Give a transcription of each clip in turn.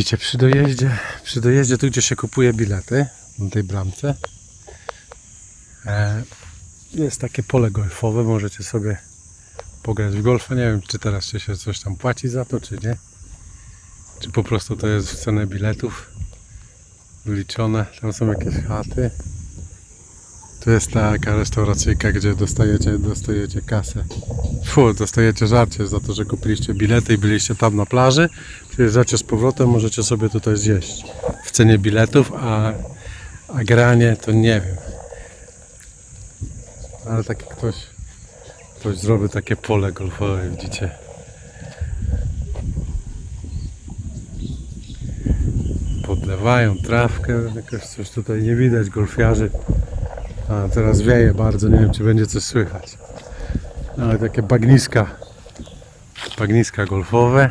widzicie, przy dojeździe, przy dojeździe tu gdzie się kupuje bilety, na tej bramce, e, jest takie pole golfowe, możecie sobie pograć w golfa. Nie wiem, czy teraz się coś tam płaci za to, czy nie. Czy po prostu to jest w cenę biletów wliczone. Tam są jakieś chaty. Tu jest taka restauracyjka, gdzie dostajecie, dostajecie kasę. Fu, dostajecie żarcie za to, że kupiliście bilety i byliście tam na plaży. Przyjeżdżacie z powrotem, możecie sobie tutaj zjeść w cenie biletów, a, a granie to nie wiem. Ale taki ktoś, ktoś zrobi takie pole golfowe, widzicie. Podlewają trawkę, jakoś coś tutaj nie widać golfiarzy. A teraz wieje bardzo, nie wiem czy będzie coś słychać. Ale takie bagniska, bagniska golfowe.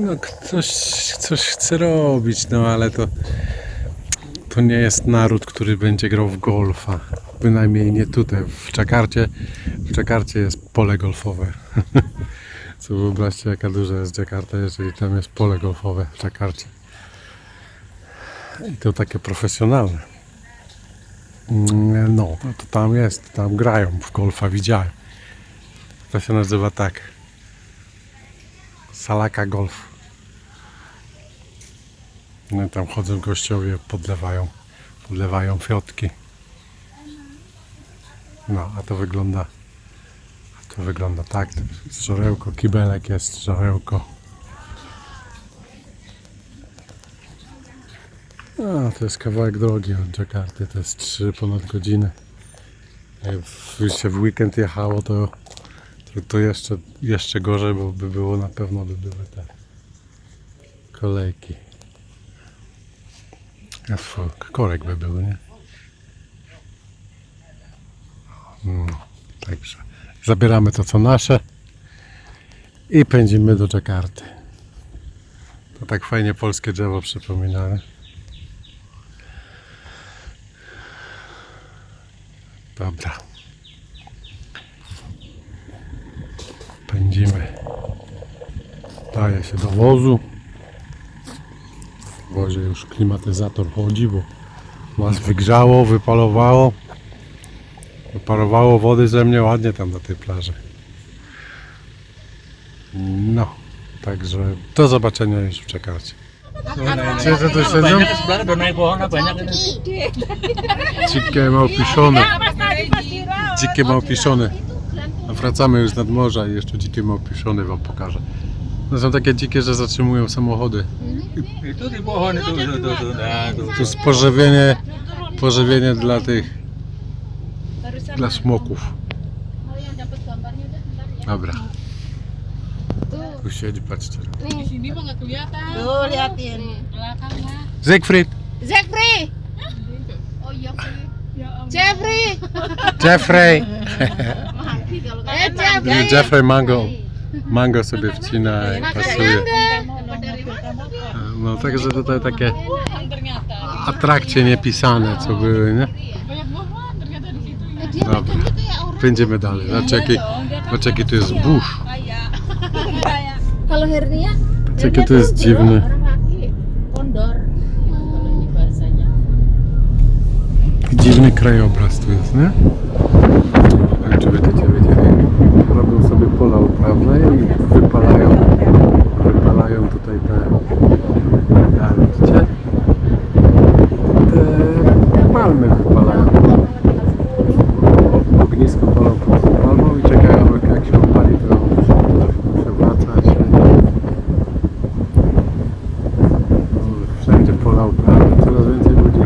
No ktoś coś chce robić, no ale to to nie jest naród, który będzie grał w golfa. Bynajmniej nie tutaj. W Czakarcie, w Czakarcie jest pole golfowe. Co wyobraźcie jaka duża jest Jakarta, jeżeli tam jest pole golfowe w Czakarcie. I to takie profesjonalne. Mm, No, no to tam jest, tam grają w golfa, widziałem. To się nazywa tak. Salaka Golf. No tam chodzą gościowie, podlewają, podlewają fiotki. No, a to wygląda, a to wygląda tak. Żarełko, kibelek jest, żarełko. A, to jest kawałek drogi od Jakarty, to jest 3 ponad godziny. Jakby się w weekend jechało, to, to, to jeszcze, jeszcze gorzej, bo by było na pewno by były te kolejki. Korek by był, nie? No, także zabieramy to co nasze i pędzimy do Jakarty. To tak fajnie polskie drzewo przypominane. Dobra. Pędzimy. Daje się do wozu. W wozie już klimatyzator chodzi, bo nas wygrzało, wypalowało. Wyparowało wody ze mnie ładnie tam na tej plaży. No, także do zobaczenia już w Czekarcie. Gdzie to tu siedzą? Banyak sebelah pohon banyak małpiszony. Dzikie małpiszony. A Wracamy już nad morza i jeszcze dzikie małpiszony wam pokażę. No są takie dzikie, że zatrzymują samochody. To jest pożywienie, pożywienie dla tych, dla smoków. Dobra. Tu siedzi, patrzcie. Siegfried! Jeffrey, Oh iya, Pri. Ya ampun. Jeffrey, Jeffrey! Jeffrey. Jeffrey mango. Mango sobie wcina i pasuje. No także tutaj takie atrakcje niepisane, co były, nie? Dobra. Będziemy dalej. Zobaczcie, jaki tu jest burz. Kalau hernia, Zobaczcie jaki to jest dziwny. Dziwny krajobraz tu jest, nie? Czy będziecie wiedzieli. Robią sobie pola uprawne i wypalają, wypalają tutaj te, a widzicie? Te palmy wypalają. Ognisko palą pod tą palmą i czekają, jak się opali, to przewraca się. Wszędzie pola uprawne, coraz więcej ludzi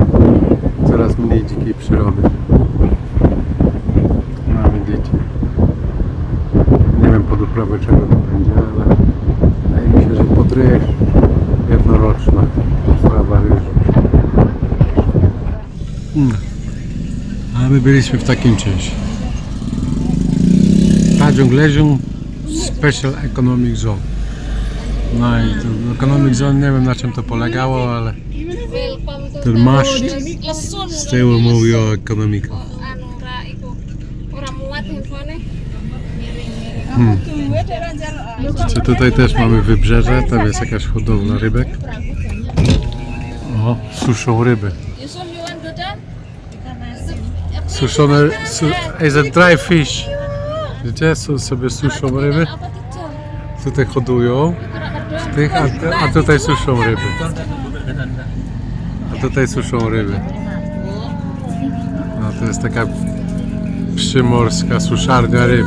coraz mniej dzikiej przyrody. No widzicie. Nie wiem pod uprawę czego to będzie, ale wydaje mi się, że podryj jednoroczna sprawa ryżu. Hmm. A my byliśmy w takim czymś. Tanjung Lezium Special Economic Zone. No i to Economic Zone, nie wiem na czym to polegało, ale ten maszt z tyłu mówił o ekonomiku. Miring-miring. Czy tutaj też mamy wybrzeże, tam jest jakaś hodowla rybek. O, suszą ryby. Suszone, su, is a dry fish. Widzicie, są sobie suszą ryby. Tutaj hodują w tych, a, a tutaj suszą ryby. A tutaj suszą ryby. No to jest taka przymorska suszarnia ryb.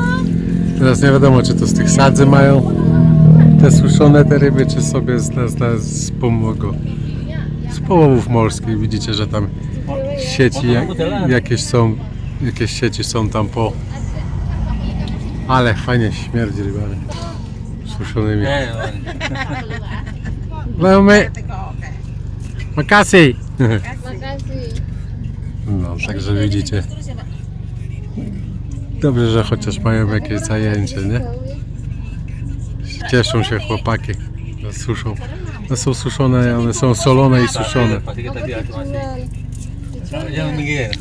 Teraz nie wiadomo, czy to z tych sadzy mają te suszone te ryby, czy sobie z, z, z, z pomogą. Z połowów morskich widzicie, że tam sieci jak, jakieś są, jakieś sieci są tam po. Ale fajnie śmierdzi rybami suszonymi. Eh, Mamy. Makasy. No, także widzicie. Dobrze, że chociaż mają jakieś zajęcie, nie? Cieszą się chłopaki, że suszą. One są suszone, one są solone i suszone. Jangan nggak?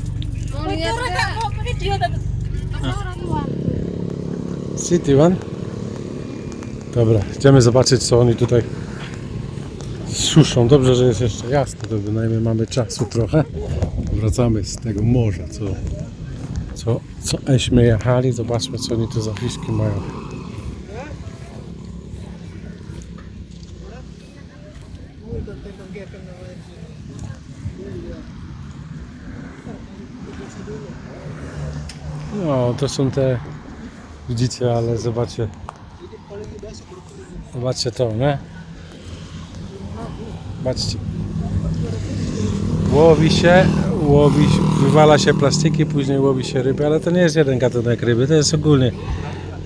City One? Dobra, idziemy zobaczyć co oni tutaj suszą. Dobrze, że jest jeszcze jasno, to bynajmniej mamy czasu trochę. Wracamy z tego morza, co, co, co eśmy jechali. Zobaczmy co oni tu za fiszki mają. No, to są te Widzicie, ale zobaczcie. Zobaczcie to, nie? Zobaczcie. Łowi się, łowi, wywala się plastiki, później łowi się ryby, ale to nie jest jeden gatunek ryby, to jest ogólnie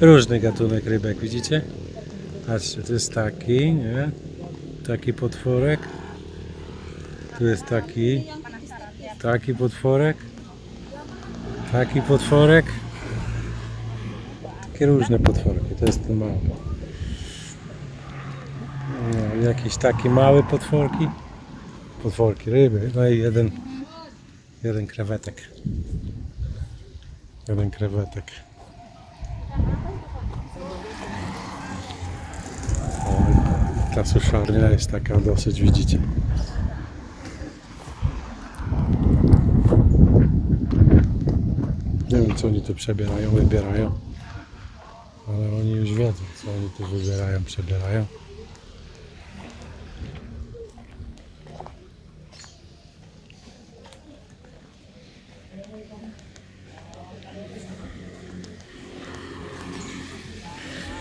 różny gatunek rybek, widzicie? Patrzcie, to jest taki, nie? Taki potworek. Tu jest taki, taki potworek. Taki potworek. Takie różne potworki, to jest ten mały. No, jakieś takie małe potworki. Potworki, ryby. No i jeden, jeden krewetek. Jeden krewetek. Ta suszarnia jest taka dosyć, widzicie. Nie wiem co oni tu przebierają, wybierają. Ale oni już wiedzą, co oni tu wybierają, przebierają.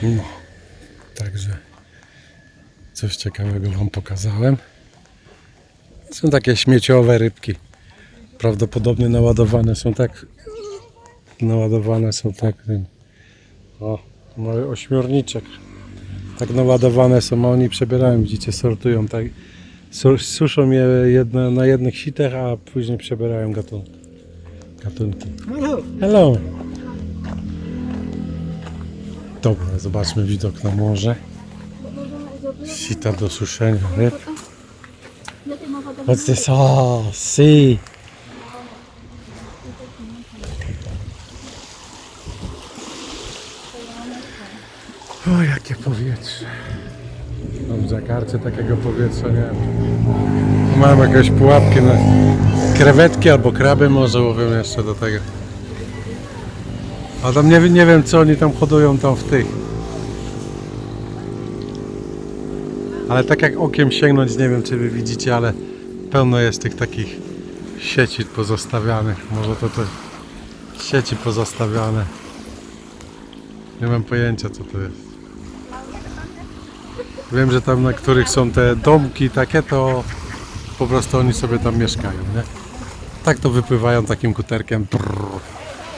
No, także coś ciekawego Wam pokazałem. Są takie śmieciowe rybki. Prawdopodobnie naładowane są tak. Naładowane są tak. O, mały ośmiorniczek. Tak naładowane są, a oni przebierają, widzicie, sortują tak. su- Suszą je jedne, na jednych sitach, a później przebierają gatunki. gatunki. Hello. Dobra, zobaczmy widok na morze. Sita do suszenia ryb. What's this? Oh, see. O, jakie powietrze. W Dżakarcie takiego powietrza nie ma. Mam jakieś pułapki na krewetki albo kraby może łowią jeszcze do tego. A tam nie, nie wiem co oni tam hodują tam w tych. Ale tak jak okiem sięgnąć, nie wiem czy wy widzicie, ale pełno jest tych takich sieci pozostawianych. Może to te sieci pozostawiane. Nie mam pojęcia co to jest. Wiem, że tam na których są te domki takie, to po prostu oni sobie tam mieszkają, nie? Tak to wypływają takim kuterkiem, brrr,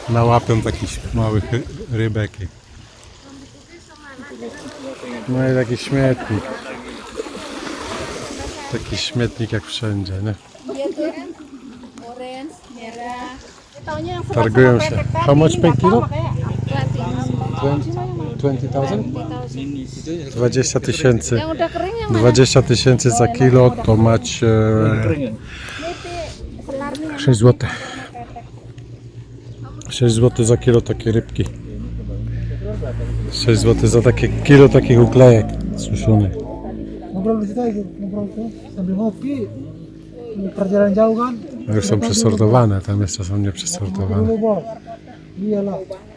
nałapią takich małych ry- rybek. i- No i taki śmietnik. Taki śmietnik jak wszędzie, nie? Targują się. How much per kilo? 20,000? 20 tysięcy. Yang udah kering yang 20 tysięcy za kilo to macie Kering ya? 6 zł. 6 zł za kilo takie rybki. 6 zł za takie kilo takich uklejek suszonych. Już są przesortowane, tam jeszcze są nieprzesortowane.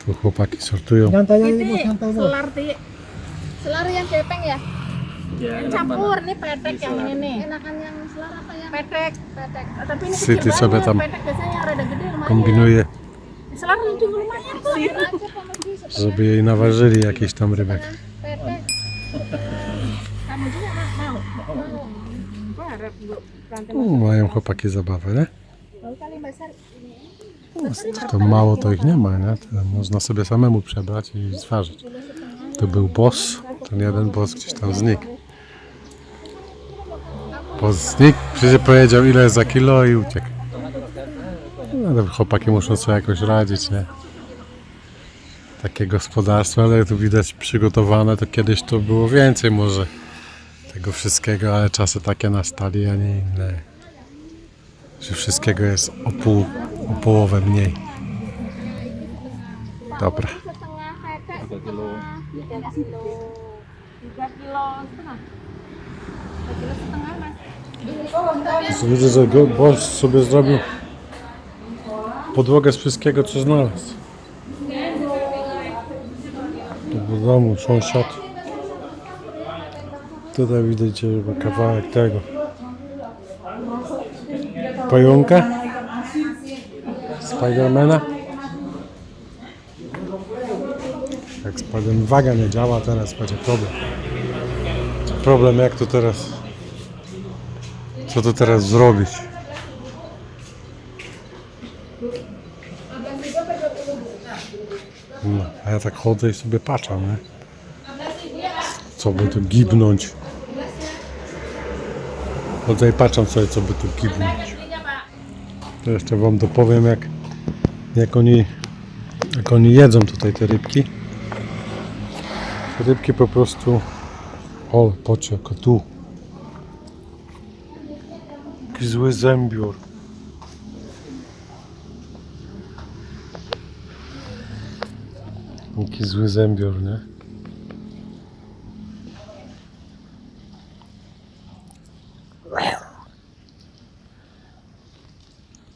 Tu chłopaki sortują. Selar yang gepeng ya? campur nih petek yang ini. Enakan yang selar apa yang Petek. petek? Tapi ini kecil banget. Petek biasanya yang rada gede lumayan. Kombinuje, Selar itu lumayan sih. żeby jej naważyli jakiś tam rybek. Petek. Kamu juga mau? Mau. Mają chłopaki zabawę, nie? To mało to ich nie ma, nie? To można sobie samemu przebrać i zważyć. To był boss, ten jeden boss gdzieś tam znikł. Boss znikł, przecież powiedział ile jest za kilo i uciekł. No, chłopaki muszą sobie jakoś radzić, nie? Takie gospodarstwo, ale tu widać przygotowane, to kiedyś to było więcej może tego wszystkiego, ale czasy takie nastali, a nie inne. Że wszystkiego jest o pół, o połowę mniej. Dobra. Widzę, że Boss sobie zrobił podłogę z wszystkiego, co znalazł. W domu sąsiad. Tutaj że kawałek tego. Pająka. Spidermana. Jak waga nie działa, teraz będzie problem. Problem jak to teraz co to teraz zrobić? No, a ja tak chodzę i sobie patrzę, nie? Co by tu gibnąć? Chodzę i patrzę sobie, co by tu gibnąć. To jeszcze wam dopowiem, jak, jak, oni, jak oni jedzą tutaj te rybki. Rybki po prostu... O, jako tu. Jaki zły zębior. Jaki zły nie?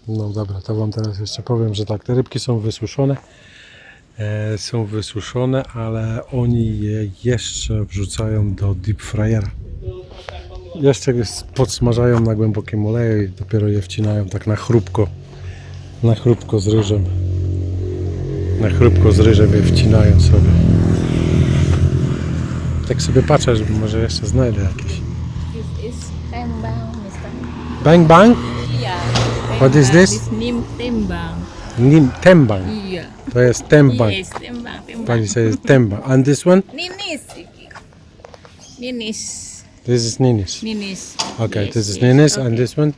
No dobra, to wam teraz jeszcze powiem, że tak, te rybki są wysuszone. E, są wysuszone, ale oni je jeszcze wrzucają do deep fryera. Jeszcze je podsmażają na głębokim oleju i dopiero je wcinają tak na chrupko. Na chrupko z ryżem. Na chrupko z ryżem je wcinają sobie. Tak sobie patrzę, żeby może jeszcze znajdę Mister. Bang bang? Iya. What is this? Nim tembang. Nim, tembang. Iya. To jest tembang. Yes, tembang, tembang. Pani says tembang. And this one? Ninis. Ninis. This is ninis. Ninis. Okay, Yes, this is yes, ninis okay. and this one?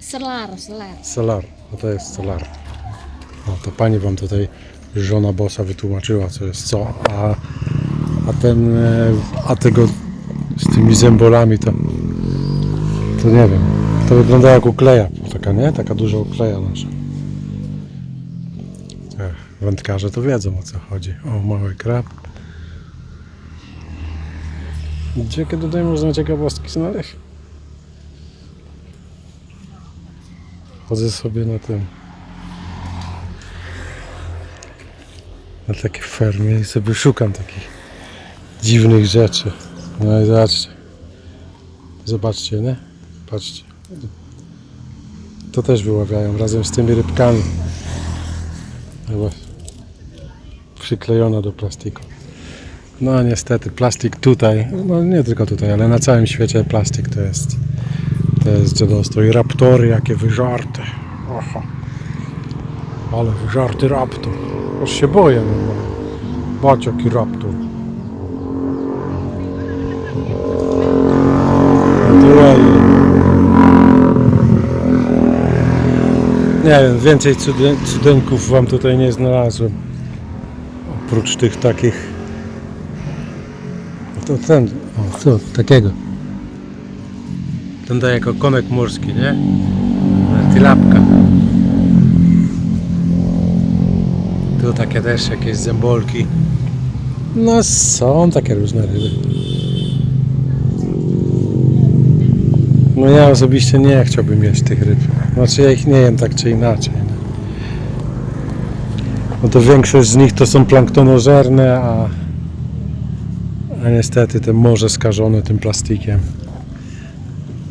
Selar, selar. Solar. No to jest solar. No to pani wam tutaj żona bossa wytłumaczyła co jest co, a, a ten, e, a tego z tymi zębolami to, to nie wiem. To wygląda jak ukleja, taka nie? Taka duża ukleja nasza. Wędkarze to wiedzą o co chodzi. O, mały krab. Gdzie kiedy tutaj można ciekawostki znaleźć? Chodzę sobie na tym. Na takiej fermie i sobie szukam takich dziwnych rzeczy. No i zobaczcie. Zobaczcie, nie? Patrzcie. To też wyławiają razem z tymi rybkami. Chyba przyklejona do plastiku. No niestety plastik tutaj, no nie tylko tutaj, ale na całym świecie plastik to jest to jest dziadostwo. I raptory jakie wyżarte. Oho. Ale wyżarty raptor. Aż się boję. normalnie. Patrz jaki raptor. Nie wiem, więcej cudy, cudynków wam tutaj nie znalazłem. Oprócz tych takich. To ten, o, to, takiego. Ten daje jako konek morski, nie? Tilapka. Tu takie też jakieś zębolki. No są takie różne ryby. No ja osobiście nie chciałbym jeść tych ryb. Znaczy ja ich nie jem tak czy inaczej. No, to większość z nich to są planktonożerne, a, a niestety te morze skażone tym plastikiem.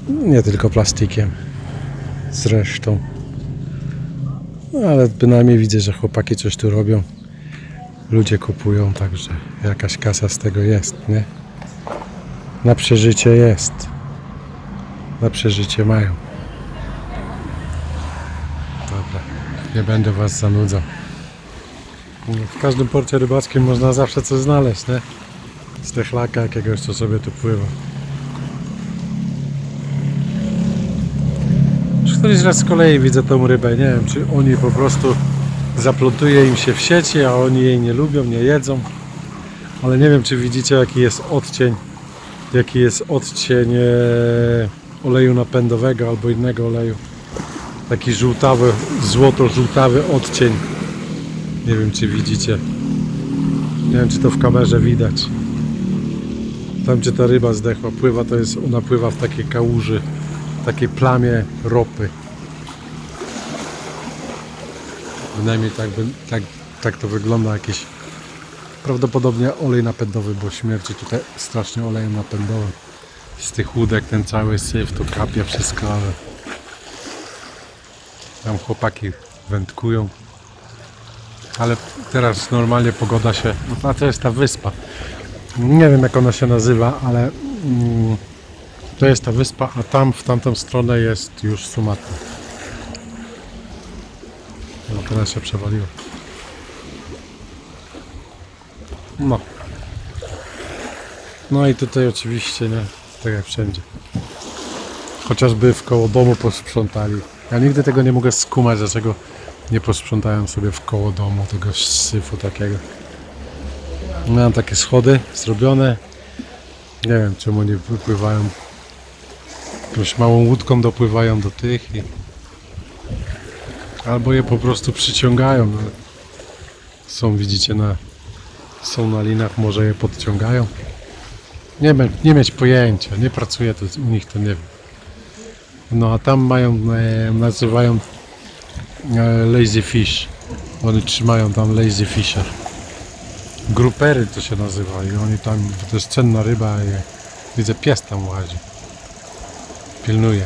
Nie tylko plastikiem. Zresztą. No ale bynajmniej widzę, że chłopaki coś tu robią. Ludzie kupują, także jakaś kasa z tego jest, nie? Na przeżycie jest. Na przeżycie mają. Dobra, nie będę was zanudzał. W każdym porcie rybackim można zawsze coś znaleźć, nie? Stechlaka jakiegoś, co sobie tu pływa. Już któryś raz z kolei widzę tą rybę, nie wiem, czy oni po prostu zaplątuje im się w sieci, a oni jej nie lubią, nie jedzą. Ale nie wiem, czy widzicie, jaki jest odcień, jaki jest odcień e, oleju napędowego albo innego oleju. Taki żółtawy, złoto-żółtawy odcień. Nie wiem, czy widzicie. Nie wiem, czy to w kamerze widać. Tam, gdzie ta ryba zdechła, pływa, to jest, ona pływa w takiej kałuży, w takiej plamie ropy. Bynajmniej tak, by, tak, tak to wygląda jakiś prawdopodobnie olej napędowy, bo śmierci tutaj strasznie olejem napędowym. Z tych łódek ten cały syf to wszystko, ale tam chłopaki wędkują. Ale teraz normalnie pogoda się, no a to jest ta wyspa. Nie wiem jak ona się nazywa, ale mm, to jest ta wyspa, a tam w tamtą stronę jest już Sumatra. No teraz się przewaliło. No. No i tutaj oczywiście, nie? Tak jak wszędzie. Chociażby w koło domu posprzątali. Ja nigdy tego nie mogę skumać, dlaczego nie posprzątają sobie w koło domu tego syfu takiego. Mam takie schody zrobione. Nie wiem czemu oni wypływają. Jakąś małą łódką dopływają do tych i Albo je po prostu przyciągają. No. Są, widzicie, na, są na linach, może je podciągają. Nie, nie mieć pojęcia, nie pracuję tu u nich, to nie wiem. No a tam mają, e, nazywają lazy fish. Oni trzymają tam lazy fisher. Grupery to się nazywa i oni tam, to jest cenna ryba i widzę pies tam łazi. Pilnuje.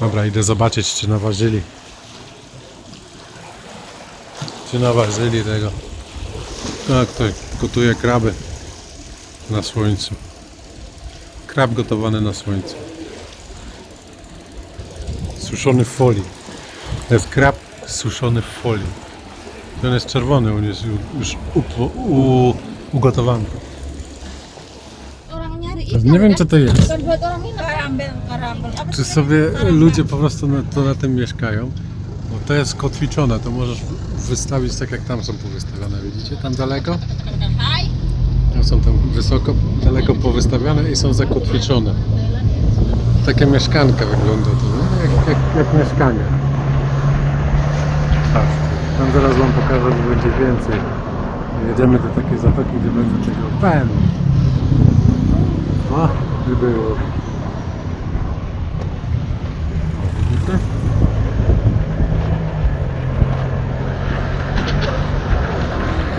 Dobra, idę zobaczyć, czy naważyli. Czy naważyli tego. Tak, to gotuje kraby na słońcu. Krab gotowany na słońcu. Suszony w folii. To jest krab suszony w folii. I On jest czerwony, on jest ju- już upo- u, ugotowany. Orang nyari Nie wiem, co to jest. Bukan buat orang minum. Karambel, karambel. Apa Czy sobie ludzie po prostu na, to na tym mieszkają? Bo to jest kotwiczone, to możesz wystawić tak jak tam są powystawione, widzicie? Tam daleko? Hai. Tam są tam wysoko, daleko powystawione i są zakotwiczone. Takie mieszkanka wygląda to, nie? Jak, jak, jak mieszkanie. Tam zaraz wam pokażę, bo będzie więcej. Jedziemy do takiej zatoki, gdzie będzie tego pen. O, by było.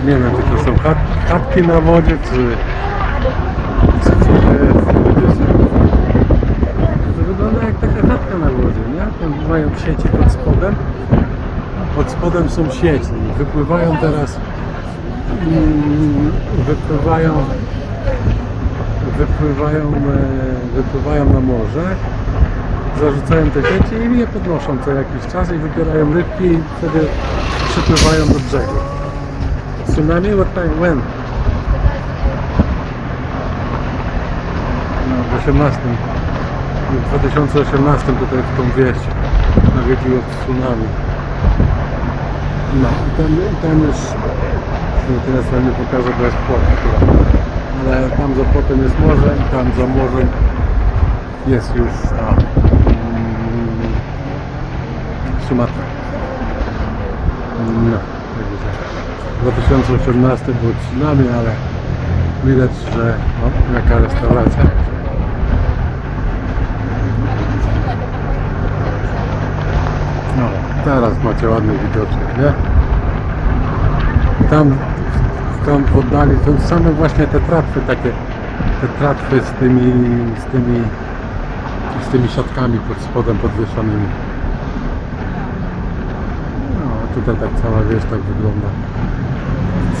Nie wiem, czy to są chat, chatki na wodzie, czy... czy to jest? To wygląda jak taka chatka na wodzie, nie? Tam mają sieci pod spodem. Pod spodem są sieci. Wypływają teraz... mm, Wypływają... Wypływają, e, wypływają na morze zarzucają te sieci i je podnoszą co jakiś czas i wybierają rybki i wtedy przypływają do brzegu. Tsunami? What time? When? No, w 18. W 2018 tutaj w tą wieś nawiedziło tsunami. No i tam, tam już no teraz wam nie pokażę, bo jest płot. Ale tam za płotem jest morze i tam za morzem jest już ta mm, Sumatra. No, także. 2018 był tsunami, ale widać, że o, jaka restauracja. No, teraz macie ładny widoczek, nie? Tam, tam w oddali są same właśnie te tratwy takie, te tratwy z tymi, z tymi, z tymi siatkami pod spodem podwieszonymi. No, tutaj tak cała wieś tak wygląda.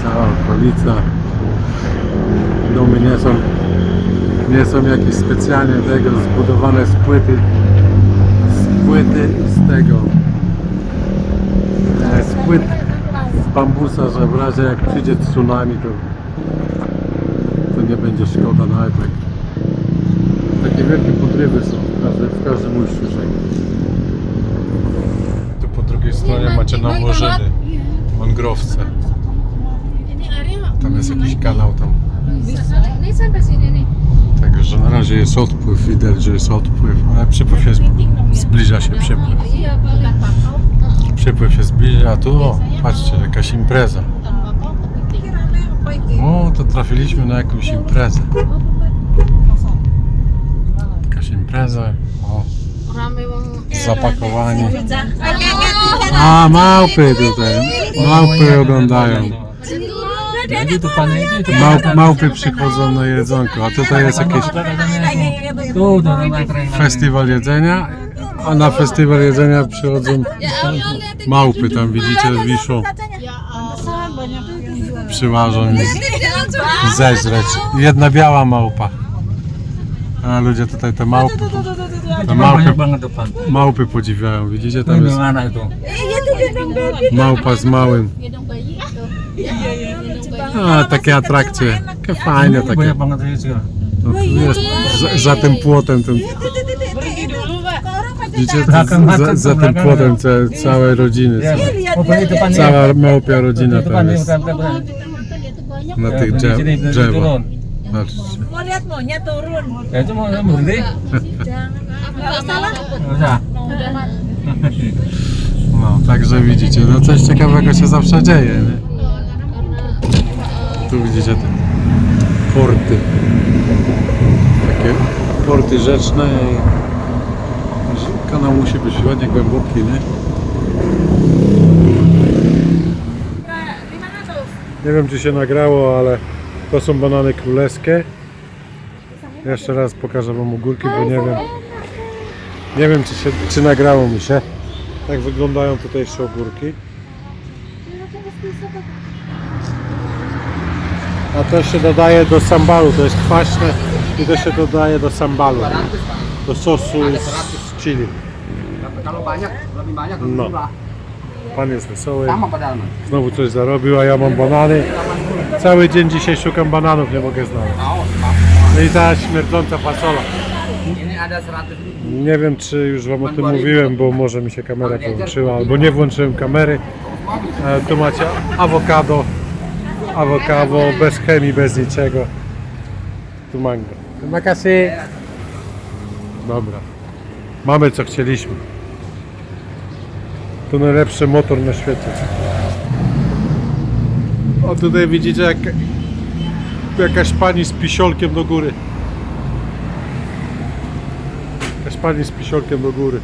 Cała okolica. Domy nie są, nie są jakieś specjalnie tego zbudowane z płyty, z płyty z tego, płyt z bambusa, że w razie jak przyjdzie tsunami, to, to nie będzie szkoda nawet jak takie wielkie podrywy są w każdym, w każdym ujściu rzeki. Tu po drugiej stronie macie nawożenie, mangrowce. Tam jest jakiś kanał tam. Także na razie jest odpływ, widać, że jest odpływ, ale przypływ się zb- zbliża się przypływ. Przypływ się zbliża, a tu o, patrzcie, jakaś impreza. O, to trafiliśmy na jakąś imprezę. Jakaś impreza, o, Rame wong. zapakowani. A, małpy tutaj, małpy oglądają. Małpy przychodzą na jedzonko, a tutaj jest jakiś festiwal jedzenia, a na festiwal jedzenia przychodzą małpy, tam widzicie, wiszą, przyłażą im zeżreć. Jedna biała małpa. A ludzie tutaj te małpy, te małpy, małpy podziwiają, widzicie, tam jest małpa z małym. A, takie atrakcje, takie fajne takie. No, jest za, za tym płotem, tym, widzicie, to za, za tym płotem ce, całe rodziny, cała małpia rodzina tam jest na tych drzew, drzewach. turun. Patrzcie. Lihat maunya turun. Ya itu mau mau berhenti. Nggak salah. Nggak usah. No, także widzicie, no coś ciekawego się zawsze dzieje, nie? Tu widzicie te porty. Takie porty rzeczne i kanał musi być ładnie głęboki, nie? Nie wiem czy się nagrało, ale to są banany królewskie. Jeszcze raz pokażę wam ogórki, bo nie wiem. Nie wiem czy, się, czy nagrało mi się. Tak wyglądają tutejsze ogórki. A to się dodaje do sambalu, to jest kwaśne i to się dodaje do sambalu. Do sosu z chili. Banyak, lebih banyak lebih No. murah. Pan jest wesoły, Sama padahal mas. znowu coś zarobił, a ja mam banany. Cały dzień dzisiaj szukam bananów, nie mogę znaleźć. No i ta śmierdząca fasola. Ini ada 100 ribu. Nie wiem czy już wam o tym mówiłem, bo może mi się kamera połączyła, albo nie włączyłem kamery. E, tu macie awokado, awokado bez chemii, bez niczego. Tu mango. Makasy. Dobra. Mamy co chcieliśmy. To najlepszy motor na świecie. O tutaj widzicie jak jakaś pani z pisiolkiem do góry. Jakaś pani z pisiolkiem do góry.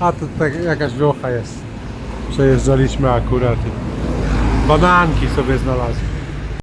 A to tak jakaś wiocha jest. Przejeżdżaliśmy akurat. Bananki sobie znalazłem.